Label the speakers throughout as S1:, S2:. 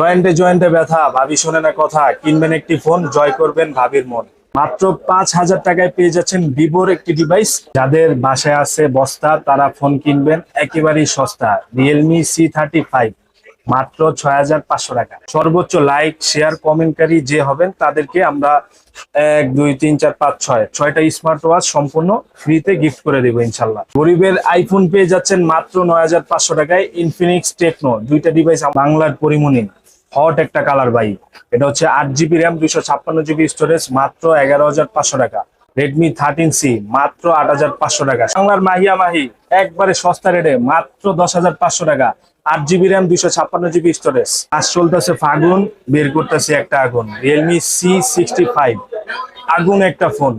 S1: জয়েন্টে জয়েন্টে ব্যথা ভাবি শোনে না কথা কিনবেন একটি ফোন জয় করবেন ভাবির মন মাত্র পাঁচ হাজার টাকায় পেয়ে যাচ্ছেন ভিভোর একটি ডিভাইস যাদের বাসায় আছে বস্তা তারা ফোন কিনবেন একেবারেই সস্তা রিয়েলমি সি থার্টি ফাইভ মাত্র ছয় হাজার পাঁচশো টাকা সর্বোচ্চ লাইক শেয়ার কমেন্টকারী যে হবেন তাদেরকে আমরা এক দুই তিন চার পাঁচ ছয় ছয়টা স্মার্ট ওয়াচ সম্পূর্ণ ফ্রিতে গিফট করে দেবো ইনশাল্লাহ গরিবের আইফোন পেয়ে যাচ্ছেন মাত্র নয় হাজার পাঁচশো টাকায় ইনফিনিক্স টেকনো দুইটা ডিভাইস বাংলার পরিমণিন হট একটা কালার ভাই এটা হচ্ছে আট জিবি র্যাম দুইশো ছাপ্পান্ন জিবি স্টোরেজ মাত্র এগারো হাজার পাঁচশো টাকা রেডমি থার্টিন সি মাত্র আট হাজার পাঁচশো টাকা বাংলার মাহিয়া মাহি একবারে সস্তা রেটে মাত্র দশ হাজার পাঁচশো টাকা আট জিবি র্যাম দুইশো ছাপ্পান্ন জিবি স্টোরেজ আজ চলতেছে ফাগুন বের করতেছে একটা আগুন রিয়েলমি সি সিক্সটি ফাইভ আগুন একটা ফোন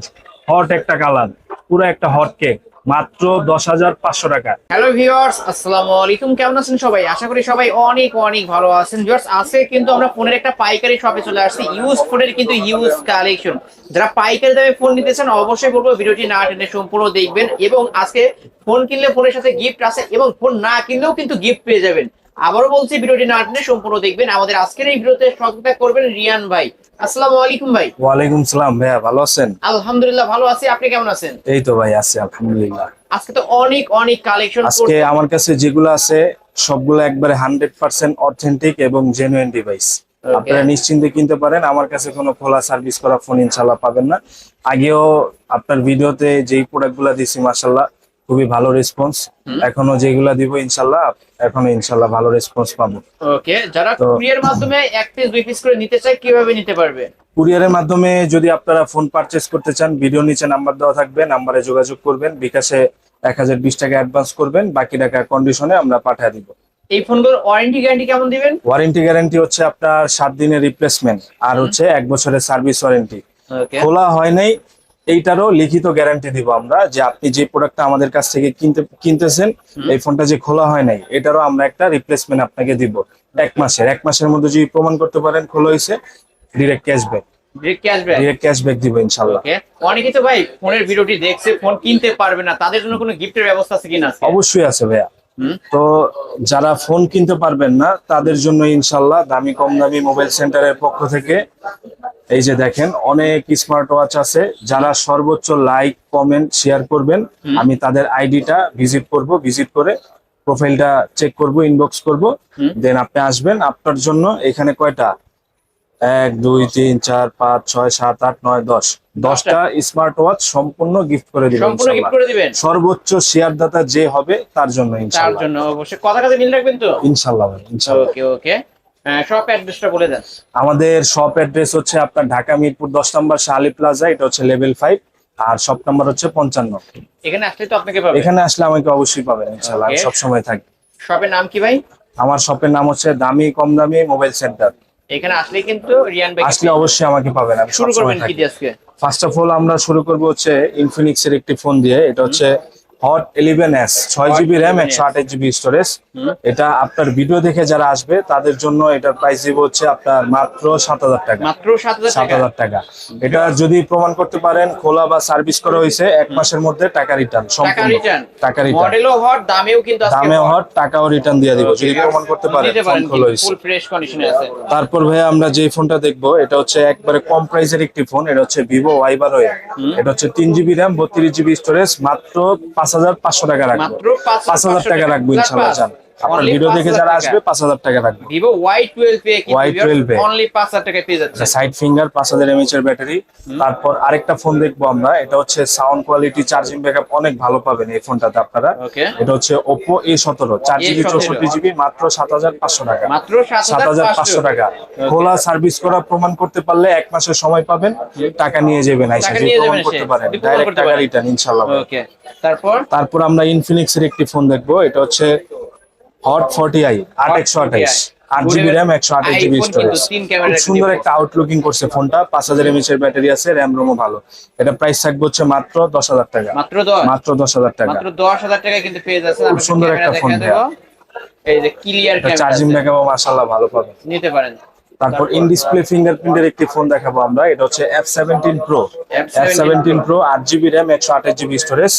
S1: হট একটা কালার পুরো একটা হট কেক মাত্র দশ হাজার পাঁচশো টাকা
S2: হ্যালো ভিওর্স আসসালাম আলাইকুম কেমন আছেন সবাই আশা করি সবাই অনেক অনেক ভালো আছেন ভিওর্স আছে কিন্তু আমরা ফোনের একটা পাইকারি শপে চলে আসছি ইউজ ফোনের কিন্তু ইউজ কালেকশন যারা পাইকারি দামে ফোন নিতে চান অবশ্যই বলবো ভিডিওটি না টেনে সম্পূর্ণ দেখবেন এবং আজকে ফোন কিনলে ফোনের সাথে গিফট আছে এবং ফোন না কিনলেও কিন্তু গিফট পেয়ে যাবেন আবারও বলছি ভিডিওটি না আটলে সম্পূর্ণ দেখবেন আমাদের আজকের এই ভিডিওতে সহযোগিতা করবেন রিয়ান ভাই আসসালামু আলাইকুম ভাই
S1: ওয়ালাইকুম সালাম ভাইয়া ভালো আছেন
S2: আলহামদুলিল্লাহ ভালো আছি আপনি কেমন আছেন
S1: এই তো ভাই আছি আলহামদুলিল্লাহ
S2: আজকে তো অনেক অনেক কালেকশন
S1: আজকে আমার কাছে যেগুলো আছে সবগুলো একবারে 100% অথেন্টিক এবং জেনুইন ডিভাইস আপনারা নিশ্চিন্তে কিনতে পারেন আমার কাছে কোনো খোলা সার্ভিস করা ফোন ইনশাআল্লাহ পাবেন না আগেও আপনার ভিডিওতে যেই প্রোডাক্টগুলো দিছি মাশাআল্লাহ খুবই ভালো রেসপন্স এখনো যেগুলা দিব ইনশাল্লাহ এখনো ইনশাল্লাহ ভালো রেসপন্স পাবো
S2: ওকে যারা কুরিয়ার মাধ্যমে এক পিস দুই পিস করে নিতে চায় কিভাবে নিতে পারবে
S1: কুরিয়ারের মাধ্যমে যদি আপনারা ফোন পারচেজ করতে চান ভিডিও নিচে নাম্বার দেওয়া থাকবে নাম্বারে যোগাযোগ করবেন বিকাশে এক হাজার বিশ টাকা অ্যাডভান্স করবেন বাকি টাকা কন্ডিশনে আমরা পাঠিয়ে দিব
S2: এই ফোনগুলোর ওয়ারেন্টি গ্যারান্টি কেমন দিবেন
S1: ওয়ারেন্টি গ্যারান্টি হচ্ছে আপনার সাত দিনের রিপ্লেসমেন্ট আর হচ্ছে এক বছরের সার্ভিস ওয়ারেন্টি খোলা হয় নাই এইটারও লিখিত গ্যারান্টি দিব আমরা যে আপনি যে প্রোডাক্টটা আমাদের কাছ থেকে কিনতে কিনতেছেন এই ফোনটা যে খোলা হয় নাই এটারও আমরা একটা রিপ্লেসমেন্ট আপনাকে দিব এক মাসের এক মাসের মধ্যে যদি প্রমাণ করতে পারেন খোলা হয়েছে ডিরেক্ট ক্যাশব্যাক ক্যাশব্যাক দিব ইনশাআল্লাহ
S2: অনেকেই তো ভাই ফোনের ভিডিওটি দেখছে ফোন কিনতে পারবে না তাদের জন্য কোনো গিফটের ব্যবস্থা আছে কিনা
S1: অবশ্যই আছে ভাইয়া তো যারা ফোন কিনতে পারবেন না তাদের জন্য ইনশাল্লাহ দামি কম দামি মোবাইল সেন্টারের পক্ষ থেকে এই যে দেখেন অনেক স্মার্ট ওয়াচ আছে যারা সর্বোচ্চ লাইক কমেন্ট শেয়ার করবেন আমি তাদের আইডিটা ভিজিট করব ভিজিট করে প্রোফাইলটা চেক করব ইনবক্স করব দেন আপনি আসবেন আপনার জন্য এখানে কয়টা এক দুই তিন চার পাঁচ ছয় সাত আট নয় দশ দশটা স্মার্ট ওয়াচ সম্পূর্ণ গিফট করে দিবেন সর্বোচ্চ শেয়ার দাতা যে হবে তার জন্য ইনশাল্লাহ
S2: কথা মিল রাখবেন তো
S1: ইনশাল্লাহ ইনশাল্লাহ
S2: ওকে ওকে শপ হ্যাঁ,
S1: আমাদের শপ অ্যাড্রেস হচ্ছে আপনার ঢাকা মিরপুর দশ নম্বর শাহালি প্লাজা এটা হচ্ছে লেভেল ফাইভ আর শপ নাম্বার হচ্ছে পঞ্চান্ন
S2: এখানে আসলে তো আপনাকে
S1: এখানে আসলে আমাকে অবশ্যই পাবেন ইনশাআল্লাহ আমি সবসময় থাকি
S2: শপের নাম কি ভাই
S1: আমার শপের নাম হচ্ছে দামি কম দামি মোবাইল সেন্টার এখানে আসলে অবশ্যই আমাকে পাবেন আমি ফার্স্ট অফ অল আমরা শুরু করবো হচ্ছে ইনফিনিক্স এর একটি ফোন দিয়ে এটা হচ্ছে হট ইলেভেন এস ছয় জিবি র্যাম একশো আঠাশ জিবি স্টোরেজ এটা আপনার ভিডিও দেখে যারা আসবে তাদের জন্য এটার প্রাইস দিব হচ্ছে আপনার মাত্র সাত হাজার টাকা
S2: মাত্র সাত হাজার টাকা
S1: এটা যদি প্রমাণ করতে পারেন খোলা বা সার্ভিস করা হয়েছে এক মাসের মধ্যে টাকা রিটার্ন সম্পূর্ণ টাকা রিটার্ন
S2: মডেলও হট দামেও কিন্তু
S1: দামেও হট টাকাও রিটার্ন দিয়ে দিব যদি প্রমাণ করতে পারেন ফোন খোলা হয়েছে তারপর ভাই আমরা যে ফোনটা দেখব এটা হচ্ছে একবারে কম প্রাইসের একটি ফোন এটা হচ্ছে ভিভো ওয়াই এটা হচ্ছে তিন জিবি র্যাম বত্রিশ জিবি স্টোরেজ মাত্র পাঁচ পাঁচ হাজার পাঁচশো টাকা রাখবো
S2: পাঁচ হাজার টাকা রাখবো ইনশাল্লাহ
S1: আমার ভিডিও দেখে যারা আসবে 5000 টাকা রাখবো
S2: Vivo Y12 এ কি অনলি 5000 টাকায় পেয়ে
S1: যাচ্ছে সাইড ফিঙ্গার 5000 mAh এর ব্যাটারি তারপর আরেকটা ফোন দেখবো আমরা এটা হচ্ছে সাউন্ড কোয়ালিটি চার্জিং ব্যাকআপ অনেক ভালো পাবেন এই ফোনটাতে আপনারা এটা হচ্ছে Oppo A17 4GB জিবি মাত্র 7500 টাকা
S2: মাত্র 7500
S1: টাকা খোলা সার্ভিস করা প্রমাণ করতে পারলে এক মাসের সময় পাবেন টাকা নিয়ে যাবেন আইসা প্রমাণ করতে পারেন ডাইরেক্ট টাকা রিটার্ন ইনশাআল্লাহ
S2: ওকে তারপর
S1: তারপর আমরা ইনফিনিক্স এর একটি ফোন দেখবো এটা হচ্ছে হট ফর্টি আই আট একশো আঠাইশ আট জিবি র্যাম একশো আঠাশ জিবি স্টোরেজ খুব সুন্দর একটা আউটলুকিং করছে ফোনটা পাঁচ হাজার এমএচ এর ব্যাটারি আছে র্যাম রোমও ভালো এটা প্রাইস থাকবে হচ্ছে মাত্র দশ হাজার টাকা মাত্র দশ হাজার টাকা মাত্র
S2: দশ হাজার টাকা কিন্তু পেয়ে যাচ্ছে
S1: খুব সুন্দর একটা ফোন ক্লিয়ার চার্জিং ব্যাকআপ মাশাআল্লাহ ভালো পাবেন নিতে পারেন তারপর ইন ডিসপ্লে ফিঙ্গারপ্রিন্টের একটি ফোন দেখাবো আমরা এটা হচ্ছে F seventeen Pro F seventeen Pro আট জিবি র্যাম একশো আঠাশ জিবি স্টোরেজ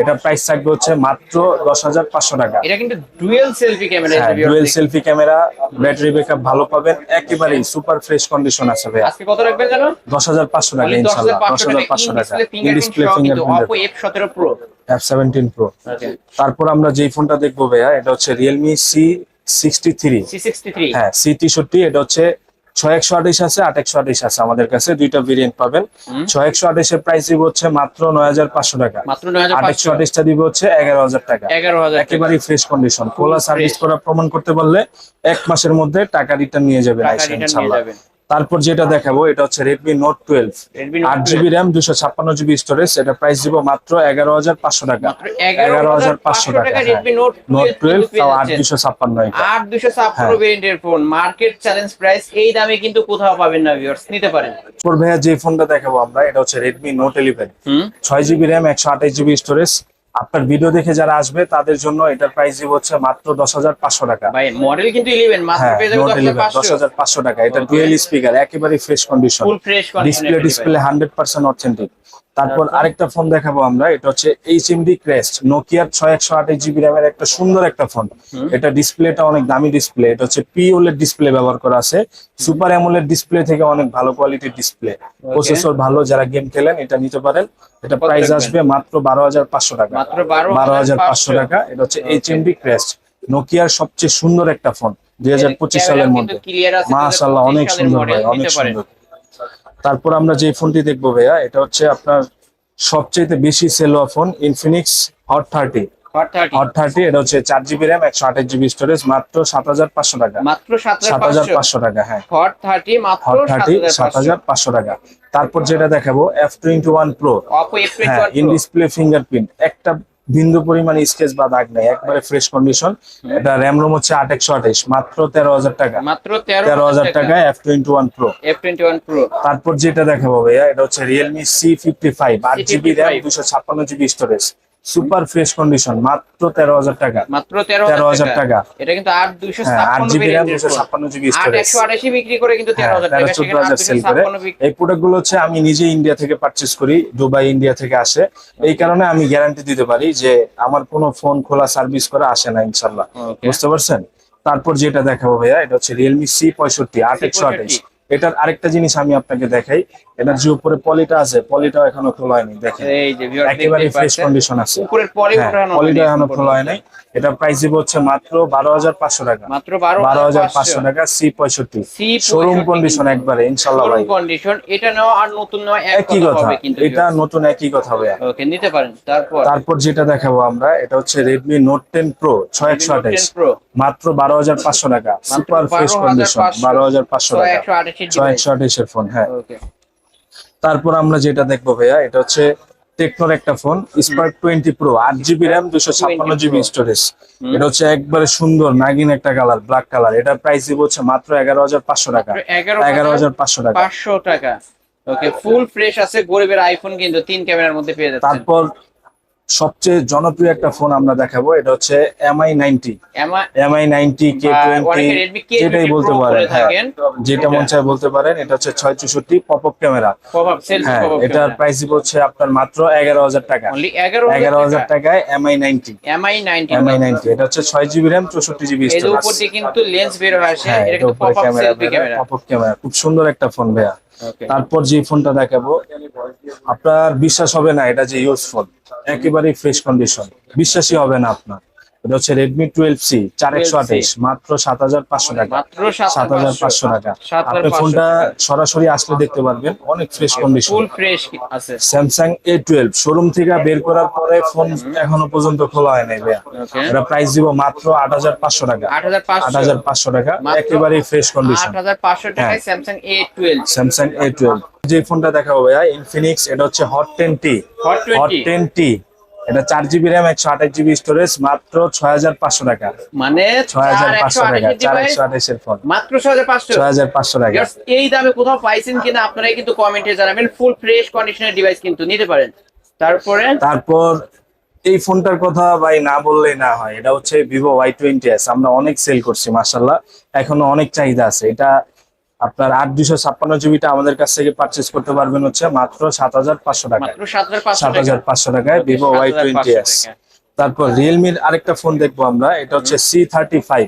S1: এটার প্রাইস থাকবে হচ্ছে মাত্র দশ হাজার পাঁচশো টাকা
S2: এটা কিন্তু dual selfie camera
S1: dual selfie camera battery backup ভালো পাবেন একেবারেই সুপার ফ্রেশ কন্ডিশন আছে ভাই
S2: আজকে কত রাখবেন জানো
S1: দশ হাজার পাঁচশো টাকা ইনশাআল্লাহ দশ হাজার পাঁচশো টাকা in display
S2: fingerprint
S1: F seventeen Pro তারপর আমরা যেই ফোনটা দেখবো ভাইয়া এটা হচ্ছে রিয়েলমি সি সিক্সটি থ্রি হ্যাঁ সি তেষট্টি এটা হচ্ছে ছয় একশো আছে আট একশো আছে আমাদের কাছে দুইটা পাবেন একশো প্রাইস মাত্র নয় হাজার পাঁচশো টাকা আট একশো হচ্ছে এগারো হাজার টাকা একেবারেই ফ্রেশ কন্ডিশন কোলা সার্ভিস করা প্রমাণ করতে পারলে এক মাসের মধ্যে টাকা রিটার্ন নিয়ে যাবে ইনশাল্লাহ তারপর যেটা দেখাবো এটা হচ্ছে রেডমি নোট টুয়েলভ আট জিবি র্যাম দুশো ছাপ্পান্ন জিবি স্টোরেজ এটা প্রাইস দিব মাত্র এগারো হাজার পাঁচশো টাকা
S2: এগারো হাজার পাঁচশো টাকা
S1: হ্যাঁ। নোট টুয়েলভ তাও আট দুশো ছাপ্পান্ন
S2: আট দুশো ছাপ্পান্ন ফোন মার্কেট চ্যালেঞ্জ প্রাইস এই দামে কিন্তু কোথাও পাবেন না ভিউয়ার্স নিতে পারেন
S1: ভাইয়া যে ফোনটা দেখাবো আমরা এটা হচ্ছে রেডমি নোট ইলেভেন ছয় জিবি র্যাম একশো আঠাশ জিবি স্টোরেজ আপনার ভিডিও দেখে যারা আসবে তাদের জন্য এটার প্রাইস দিব হচ্ছে মাত্র দশ হাজার পাঁচশো টাকা
S2: মডেল কিন্তু হ্যাঁ,
S1: দশ হাজার পাঁচশো টাকা এটা ডুয়েল স্পিকার একেবারে fresh condition display display hundred percent authentic তারপর আচ্ছা। আরেকটা ফোন দেখাবো আমরা এটা হচ্ছে এইচ ডি ক্রেস্ট নোকিয়ার ছয় একশো আঠাশ জিবি র্যামের একটা সুন্দর একটা ফোন এটা ডিসপ্লেটা অনেক দামি ডিসপ্লে এটা হচ্ছে পি ডিসপ্লে e ব্যবহার করা আছে সুপার অ্যামোলের ডিসপ্লে থেকে অনেক ভালো কোয়ালিটির ডিসপ্লে প্রসেসর ভালো যারা গেম খেলেন এটা নিতে পারেন এটা প্রাইস আসবে মাত্র বারো হাজার পাঁচশো টাকা বারো হাজার পাঁচশো টাকা এটা হচ্ছে এইচ এমডি ক্রেস্ট নোকিয়ার সবচেয়ে সুন্দর একটা ফোন দুই সালের মধ্যে মাশাল্লাহ অনেক সুন্দর ভাই অনেক সুন্দর তারপর আমরা যে ফোনটি দেখবো ভাইয়া এটা হচ্ছে আপনার সবচেয়ে বেশি sale phone Infinix Hot thirty Hot thirty এটা হচ্ছে চার জিবি র্যাম একশো জিবি স্টোরেজ মাত্র সাত হাজার পাঁচশো টাকা সাত হাজার পাঁচশো টাকা হ্যাঁ তারপর যেটা দেখাবো F twenty one Pro in display fingerprint একটা বিন্দু পরিমাণ স্কেচ বা দাগ নেই একবারে ফ্রেশ কন্ডিশন এটা র্যাম রোম হচ্ছে আট একশো আঠাইশ মাত্র তেরো হাজার টাকা
S2: মাত্র তেরো
S1: হাজার টাকা F twenty one Pro
S2: F twenty one Pro
S1: তারপর যেটা দেখাবো ভাইয়া এটা হচ্ছে রিয়েলমি সি ফিফটি ফাইভ আট জিবি র্যাম দুশো ছাপ্পান্ন GB storage super fresh condition মাত্র তেরো হাজার টাকা মাত্র তেরো হাজার টাকা
S2: এটা কিন্তু আট দুইশো
S1: জিবি র্যাম দুশো ছাপ্পান্ন জিবি
S2: বিক্রি করে কিন্তু হ্যাঁ, তেরো
S1: টাকা চোদ্দ হাজার সেল করে এই প্রোডাক্ট গুলো হচ্ছে আমি নিজে ইন্ডিয়া থেকে পারচেস করি দুবাই ইন্ডিয়া থেকে আসে এই কারণে আমি গ্যারান্টি দিতে পারি যে আমার কোনো ফোন খোলা সার্ভিস করা আসে না ইনশাল্লাহ বুঝতে পারছেন তারপর যেটা দেখাবো ভাইয়া এটা হচ্ছে রিয়েলমি সি পঁয়ষট্টি আট একশো আঠাইশ এটার আরেকটা জিনিস আমি আপনাকে দেখাই এটার যে উপরে পলিটা আছে পলিটাও এখনো খোলা হয়নি দেখেন একেবারে ফ্রেশ কন্ডিশন আছে
S2: উপরের পলি ওঠানো হ্যাঁ,
S1: পলিটা এখনো খোলা হয়নি এটা প্রাইস দিব হচ্ছে মাত্র বারো হাজার পাঁচশো টাকা মাত্র পাঁচশো টাকা সি পঁয়ষট্টি শোরুম কন্ডিশন একবারে ইনশাল্লাহ
S2: ভাই কন্ডিশন এটা নাও আর নতুন নাও একই
S1: কথা কিন্তু এটা নতুন একই কথা হবে
S2: ওকে নিতে পারেন
S1: তারপর তারপর যেটা দেখাবো আমরা এটা হচ্ছে রেডমি নোট টেন প্রো ছয় একশো 6128 মাত্র বারো হাজার পাঁচশো টাকা সুপার ফ্রেশ কন্ডিশন পাঁচশো টাকা ছয় একশো আঠাইশের ফোন হ্যাঁ তারপর আমরা যেটা দেখবো ভাইয়া এটা হচ্ছে টেকনোর একটা ফোন স্পার্ক টোয়েন্টি প্রো আট জিবি র্যাম দুশো ছাপ্পান্ন জিবি স্টোরেজ এটা হচ্ছে একবারে সুন্দর নাগিন একটা কালার ব্ল্যাক কালার এটার প্রাইস দিব হচ্ছে মাত্র এগারো হাজার পাঁচশো টাকা
S2: এগারো হাজার পাঁচশো
S1: টাকা পাঁচশো টাকা
S2: ওকে ফুল ফ্রেশ আছে গরিবের আইফোন কিন্তু তিন ক্যামেরার মধ্যে পেয়ে
S1: যাচ্ছে তারপর সবচেয়ে জনপ্রিয় একটা ফোন আমরা দেখাবো এটা হচ্ছে Mi nine T
S2: Mi nine T K twenty যেটাই
S1: বলতে পারেন হ্যাঁ, যেটা মন চায় বলতে পারেন এটা হচ্ছে ছয় চৌষট্টি পপ আপ ক্যামেরা হ্যাঁ এটার প্রাইস হচ্ছে আপনার মাত্র এগারো হাজার টাকা এগারো হাজার টাকায় Mi nine T Mi nine T Mi nine T এটা হচ্ছে ছয় জিবি র্যাম চৌষট্টি জিবি
S2: কিন্তু লেন্স বের হয়
S1: পপ আপ ক্যামেরা খুব সুন্দর একটা ফোন ভাইয়া তারপর যে ফোনটা দেখাবো আপনার বিশ্বাস হবে না এটা যে ইউজফুল একেবারে একেবারেই ফ্রেশ কন্ডিশন বিশ্বাসই হবে না আপনার রেডমি টুয়েলভ সি চার একশো আঠাশ মাত্র মানে সাত হাজার পাঁচশো টাকা
S2: সাত হাজার পাঁচশো টাকা
S1: আপনি ফোনটা সরাসরি আসলে দেখতে পারবেন অনেক fresh condition Samsung A twelve showroom থেকে বের করার পরে ফোন এখনো পর্যন্ত খোলা হয় নাই ভাইয়া প্রাইস দিব মাত্র আট হাজার পাঁচশো টাকা আট হাজার পাঁচশো টাকা একেবারে ফ্রেশ কন্ডিশন
S2: পাঁচশো হ্যাঁ। টাকায় স্যামসাং এ টুয়েলভ
S1: স্যামসাং যে ফোনটা দেখাবো হবে ইনফিনিক্স এটা হচ্ছে Hot ten T Hot ten T এটা চার জিবি র্যাম একশো আঠাশ জিবি স্টোরেজ মাত্র ছয় হাজার পাঁচশো টাকা মানে ছয় হাজার পাঁচশো টাকা
S2: চার একশো আঠাশের ফোন
S1: মাত্র ছয় হাজার পাঁচশো
S2: পাঁচশো টাকা এই দামে কোথাও পাইছেন কিনা আপনারাই কিন্তু কমেন্টে জানাবেন ফুল ফ্রেশ কন্ডিশনের ডিভাইস কিন্তু নিতে পারেন
S1: তারপরে তারপর এই ফোনটার কথা ভাই না বললেই না হয় এটা হচ্ছে ভিভো ওয়াই টোয়েন্টি এস আমরা অনেক সেল করছি মাসাল্লাহ এখনো অনেক চাহিদা আছে এটা আপনার আট দুশো ছাপ্পান্ন জিবিটা আমাদের কাছ থেকে পারচেস করতে পারবেন হচ্ছে মাত্র সাত হাজার পাঁচশো টাকা সাত হাজার পাঁচশো টাকায় ভিভো ওয়াই টোয়েন্টি এস তারপর রিয়েলমির আরেকটা ফোন দেখবো আমরা এটা হচ্ছে সি থার্টি ফাইভ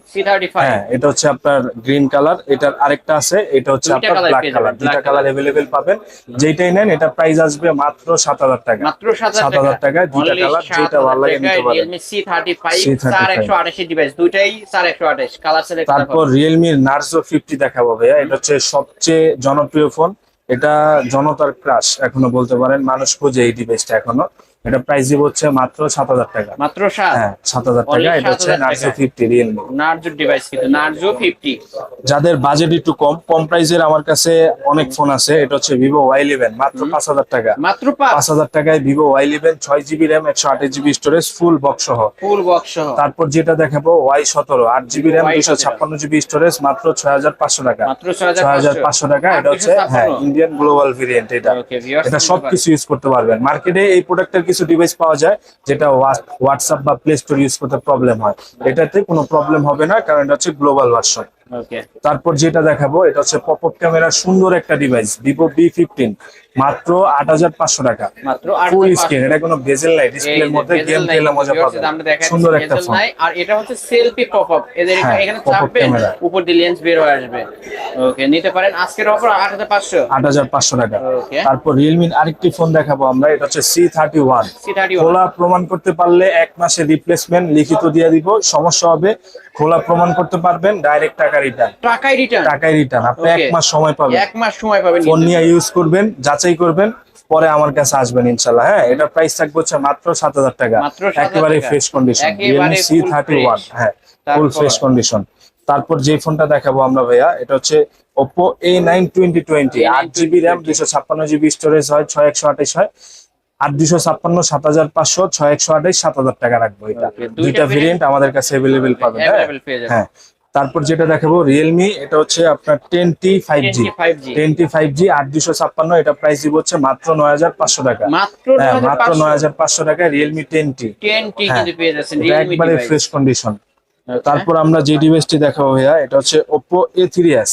S1: হ্যাঁ এটা হচ্ছে আপনার গ্রিন কালার এটার আরেকটা আছে এটা হচ্ছে আপনার ব্ল্যাক কালার দুটা কালার এভেলেবেল পাবেন যেটাই নেন এটা প্রাইস আসবে মাত্র সাত হাজার টাকা সাত হাজার টাকায় দুটা কালার যেটা ভালো
S2: লাগে নিতে সি থার্টি ফাইভ ডিভাইস দুইটাই চার একশো আঠাশ
S1: কালার তারপর রিয়েলমির নার্সো ফিফটি দেখাবো ভাইয়া এটা হচ্ছে সবচেয়ে জনপ্রিয় ফোন এটা জনতার ক্রাশ এখনো বলতে পারেন মানুষ খোঁজে এই ডিভাইসটা এখনো এটা প্রাইস দিব হচ্ছে মাত্র টাকা
S2: মাত্র হ্যাঁ, টাকা হচ্ছে রিয়েলমি ডিভাইস কিন্তু
S1: যাদের বাজেট একটু কম কম প্রাইসের আমার কাছে অনেক ফোন আছে এটা হচ্ছে ভিভো ওয়াই ইলেভেন মাত্র পাঁচ হাজার টাকা মাত্র পাঁচ হাজার টাকায় ভিভো ওয়াই ইলেভেন ছয় জিবি র্যাম একশো জিবি স্টোরেজ ফুল বক্স সহ
S2: ফুল বক্স সহ
S1: তারপর যেটা দেখাবো ওয়াই সতেরো আট জিবি র্যাম দুশো ছাপ্পান্ন জিবি স্টোরেজ মাত্র ছয় হাজার পাঁচশো টাকা
S2: মাত্র ছয় হাজার
S1: পাঁচশো টাকা এটা হচ্ছে হ্যাঁ ইন্ডিয়ান গ্লোবাল ভেরিয়েন্ট এটা এটা সবকিছু ইউজ করতে পারবেন মার্কেটে এই প্রোডাক্টের কিছু কিছু ডিভাইস পাওয়া যায় যেটা হোয়াটসঅ্যাপ বা প্লে স্টোর ইউজ করতে প্রবলেম হয় এটাতে কোনো প্রবলেম হবে না কারণ এটা হচ্ছে গ্লোবাল ভার্সন তারপর যেটা দেখাবো এটা হচ্ছে পপ আপ ক্যামেরা সুন্দর একটা ডিভাইস ভিভো বি ফিফটিন মাত্র আট হাজার পাঁচশো টাকা ফুল স্ক্রিন এটা কোনো ভেজেল নাই ডিসপ্লের মধ্যে গেম খেলে মজা পাবে সুন্দর একটা ফোন
S2: আর এটা হচ্ছে সেলফি পপ আপ এদের হ্যাঁ, এখানে চাপবে উপর দিয়ে লেন্স বের হয়ে আসবে ওকে নিতে পারেন আজকের অফার 8500
S1: 8500 টাকা তারপর Realme আরেকটি ফোন দেখাবো আমরা এটা হচ্ছে C31 খোলা প্রমাণ করতে পারলে এক মাসে রিপ্লেসমেন্ট লিখিত দিয়ে দিব সমস্যা হবে খোলা প্রমাণ করতে পারবেন ডাইরেক্ট টাকা রিটার্ন টাকায় রিটার্ন টাকায় রিটার্ন আপনি এক মাস সময় পাবেন
S2: এক মাস সময় পাবেন
S1: ফোন নিয়ে ইউজ করবেন যাচাই করবেন পরে আমার কাছে আসবেন ইনশাল্লাহ হ্যাঁ এটা প্রাইস থাকবে হচ্ছে মাত্র সাত হাজার টাকা একেবারে fresh condition Realme C thirty one হ্যাঁ ফুল ফ্রেশ কন্ডিশন তারপর যে ফোনটা দেখাবো আমরা ভাইয়া এটা হচ্ছে Oppo A nine twenty twenty আট জিবি র্যাম দুশো ছাপ্পান্ন জিবি স্টোরেজ হয় ছয় একশো হয় ছাপ্পান্ন সাত হাজার পাঁচশো ছয় একশো সাত হাজার টাকা রাখবো এটা দুইটা ভেরিয়েন্ট আমাদের কাছে অ্যাভেলেবেল পাবে হ্যাঁ? হ্যাঁ তারপর যেটা দেখাবো রিয়েলমি এটা হচ্ছে আপনার ten T five G ten T five G আট দুশো ছাপ্পান্ন এটা প্রাইস দিব হচ্ছে মাত্র নয় হাজার পাঁচশো টাকা
S2: মাত্র হ্যাঁ, নয় হাজার পাঁচশো টাকা
S1: রিয়েলমি টেন টি একবারে ফ্রেশ আচ্ছা। কন্ডিশন তারপর আমরা যে ডিভাইসটি দেখাবো ভাইয়া এটা হচ্ছে ওপো এ থ্রি এস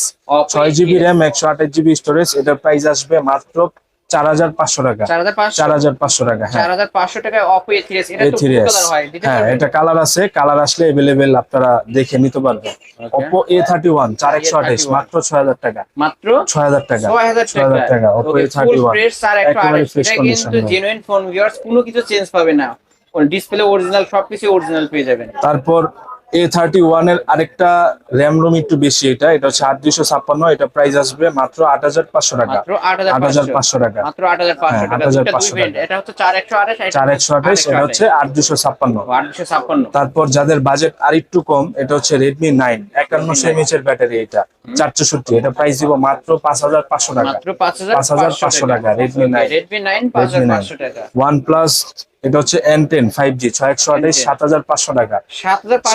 S1: ছয় জিবি র্যাম একশো আঠাশ জিবি স্টোরেজ এটার প্রাইস আসবে মাত্র চার হাজার পাঁচশো টাকা চার হাজার পাঁচশো টাকা
S2: চার হাজার পাঁচশো
S1: কালার হ্যাঁ। হ্যাঁ, আছে কালার আসলে আপনারা দেখে নিতে পারবেন অপো এ থার্টি ওয়ান চার একশো মাত্র ছয় হাজার টাকা মাত্র ছয় হাজার টাকা
S2: ছয় হাজার টাকা ফোন কোনো কিছু চেঞ্জ পাবে না ডিসপ্লে অরিজিনাল সবকিছু অরিজিনাল পেয়ে যাবেন
S1: তারপর এ থার্টি ওয়ানের আরেকটা র্যাম রোম একটু বেশি এটা এটা হচ্ছে আট দুইশো ছাপ্পান্ন এটা প্রাইস আসবে মাত্র আট হাজার পাঁচশো টাকা আট হাজার পাঁচশো টাকা আট হাজার পাঁচশো
S2: হ্যাঁ, টাকা চার একশো
S1: আঠাশ এটা হচ্ছে আট দুইশো ছাপ্পান্ন তারপর যাদের বাজেট আর একটু কম এটা হচ্ছে রেডমি নাইন একান্নশো এমএচ এর ব্যাটারি এটা চারশোষট্টি এটা প্রাইস দিব মাত্র পাঁচ হাজার পাঁচশো টাকা পাঁচ হাজার পাঁচশো টাকা Redmi nine
S2: Redmi nine Redmi nine
S1: OnePlus এটা হচ্ছে N10 5G 6128 7500 টাকা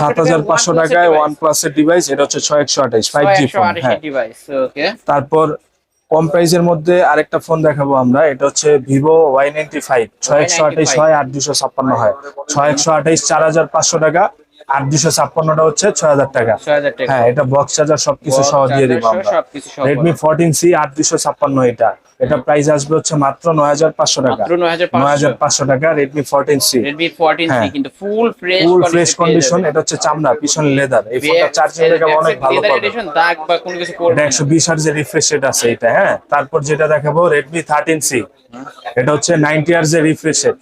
S1: 7500 টাকায় OnePlus এর ডিভাইস এটা হচ্ছে 6128 5G ফোন
S2: হ্যাঁ ডিভাইস ওকে
S1: তারপর কম প্রাইসের মধ্যে আরেকটা ফোন দেখাবো আমরা এটা হচ্ছে ভিভো ওয়াই নাইনটি ফাইভ ছয় একশো হয় আট দুশো ছাপ্পান্ন হয় ছয় একশো চার হাজার পাঁচশো টাকা আট দুশো ছাপ্পান্নটা হচ্ছে ছয় হাজার টাকা হ্যাঁ এটা বক্স চার্জার সবকিছু সহ দিয়ে দেবো আমরা রেডমি ফোরটিন সি আট ছাপ্পান্ন এটা এটা প্রাইস আসবে হচ্ছে মাত্র নয় হাজার পাঁচশো টাকা
S2: নয় হাজার
S1: পাঁচশো টাকা রেডমি 14C
S2: Redmi 14C হ্যাঁ। কিন্তু full fresh full
S1: fresh condition এটা হচ্ছে চামড়া পিছনে লেদার এই ফোনটা চার্জিং ব্যাকআপ অনেক ভালো পাবে
S2: দাগ বা কোনো কিছু
S1: করবে 120 হার্জ রিফ্রেশ রেট আছে এটা হ্যাঁ তারপর যেটা দেখাবো রেডমি 13C এটা হচ্ছে 90 হার্জ রিফ্রেশ রেট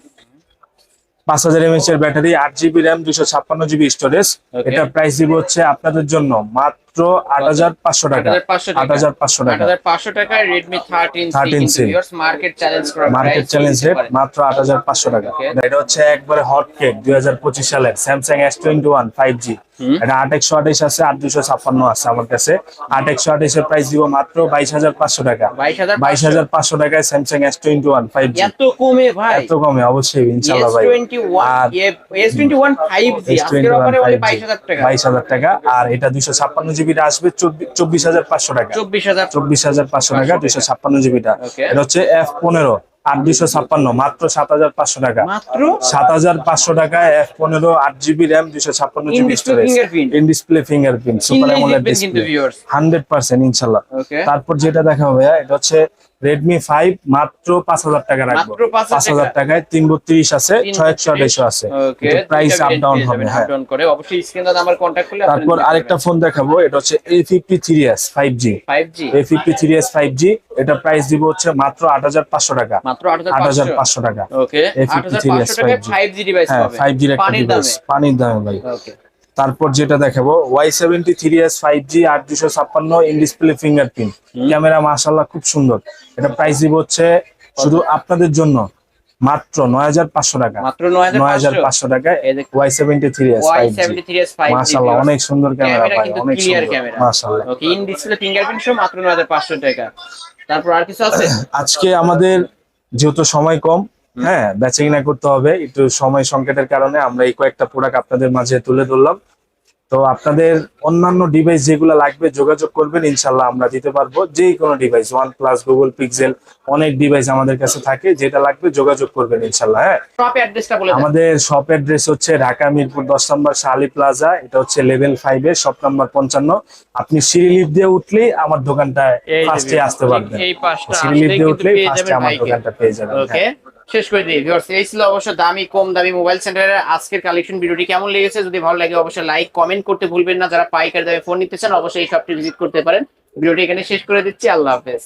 S1: পাঁচ হাজার এর ব্যাটারি আট জিবি র্যাম দুশো ছাপ্পান্ন জিবি স্টোরেজ এটা প্রাইস দিব হচ্ছে আপনাদের জন্য মাত্র মাত্র আট হাজার পাঁচশো টাকা আট হাজার পাঁচশো টাকা বাইশ হাজার পাঁচশো টাকা টাকায় Samsung S twenty one five
S2: G এত কমে
S1: এত কমে অবশ্যই
S2: ওয়ান ফাইভ জি
S1: বাইশ হাজার টাকা আর এটা দুইশো ছাপ্পান্ন জিবি জিবিটা আসবে চব্বিশ হাজার পাঁচশো টাকা
S2: চব্বিশ হাজার পাঁচশো টাকা
S1: দুইশো ছাপ্পান্ন জিবিটা এটা হচ্ছে এফ পনেরো মাত্র সাত হাজার পাঁচশো টাকা সাত হাজার পাঁচশো পনেরো আট জিবি দুইশো ছাপ্পান্ন in display fingerprint hundred percent তারপর যেটা দেখা হবে এটা হচ্ছে রেডমি ফাইভ মাত্র পাঁচ হাজার টাকা রাখবো পাঁচ হাজার টাকায় তিন বত্রিশ আছে ছয় একশো আড়াইশো আছে প্রাইস আপ ডাউন হবে হ্যাঁ। তারপর আরেকটা ফোন দেখাবো এটা হচ্ছে A fifty three S five G A fifty five G এটা প্রাইস দিব হচ্ছে মাত্র আট হাজার পাঁচশো টাকা আট হাজার পাঁচশো টাকা A fifty three five G five জির একটা পানির দামে ভাই তারপর যেটা দেখাবো Y seventy three S five G আট দুশো ছাপ্পান্ন ইন ডিসপ্লে ফিঙ্গারপ্রিন্ট ক্যামেরা মাসাল্লাহ খুব সুন্দর এটা প্রাইস দিব হচ্ছে শুধু আপনাদের জন্য মাত্র নয় হাজার পাঁচশো টাকা
S2: মাত্র নয়
S1: হাজার পাঁচশো টাকা ওয়াই সেভেন্টি থ্রি এস মাসাল্লাহ অনেক সুন্দর ক্যামেরা পাই অনেক মাসাল্লাহ
S2: মাত্র নয় হাজার পাঁচশো টাকা তারপর আর কিছু আছে
S1: আজকে আমাদের যেহেতু সময় কম হ্যাঁ ব্যাচিং না করতে হবে একটু সময় সংকেতের কারণে আমরা এই কয়েকটা প্রোডাক্ট আপনাদের মাঝে তুলে ধরলাম তো আপনাদের অন্যান্য ডিভাইস যেগুলো লাগবে যোগাযোগ করবেন ইনশাল্লাহ আমরা দিতে পারবো যে কোনো device OnePlus Google Pixel অনেক ডিভাইস আমাদের কাছে থাকে যেটা লাগবে যোগাযোগ করবেন ইনশাল্লাহ হ্যাঁ আমাদের শপ অ্যাড্রেস হচ্ছে ঢাকা মিরপুর দশ নম্বর শালি প্লাজা এটা হচ্ছে লেভেল ফাইভ এর শপ নম্বর পঞ্চান্ন আপনি সিঁড়ি লিফ দিয়ে উঠলেই আমার দোকানটা ফার্স্টে আসতে পারবেন সিঁড়ি লিফ দিয়ে উঠলেই ফার্স্টে আমার দোকানটা পেয়ে যাবেন
S2: হ্যাঁ। শেষ করে দিই ভিউয়ার্স এই ছিল অবশ্য দামি কম দামি মোবাইল সেন্টারের আজকের কালেকশন ভিডিওটি কেমন লেগেছে যদি ভালো লাগে অবশ্যই লাইক কমেন্ট করতে ভুলবেন না যারা পাইকারি দামে ফোন নিতে চান অবশ্যই এই শপটি ভিজিট করতে পারেন ভিডিওটি এখানে শেষ করে দিচ্ছি আল্লাহ হাফেজ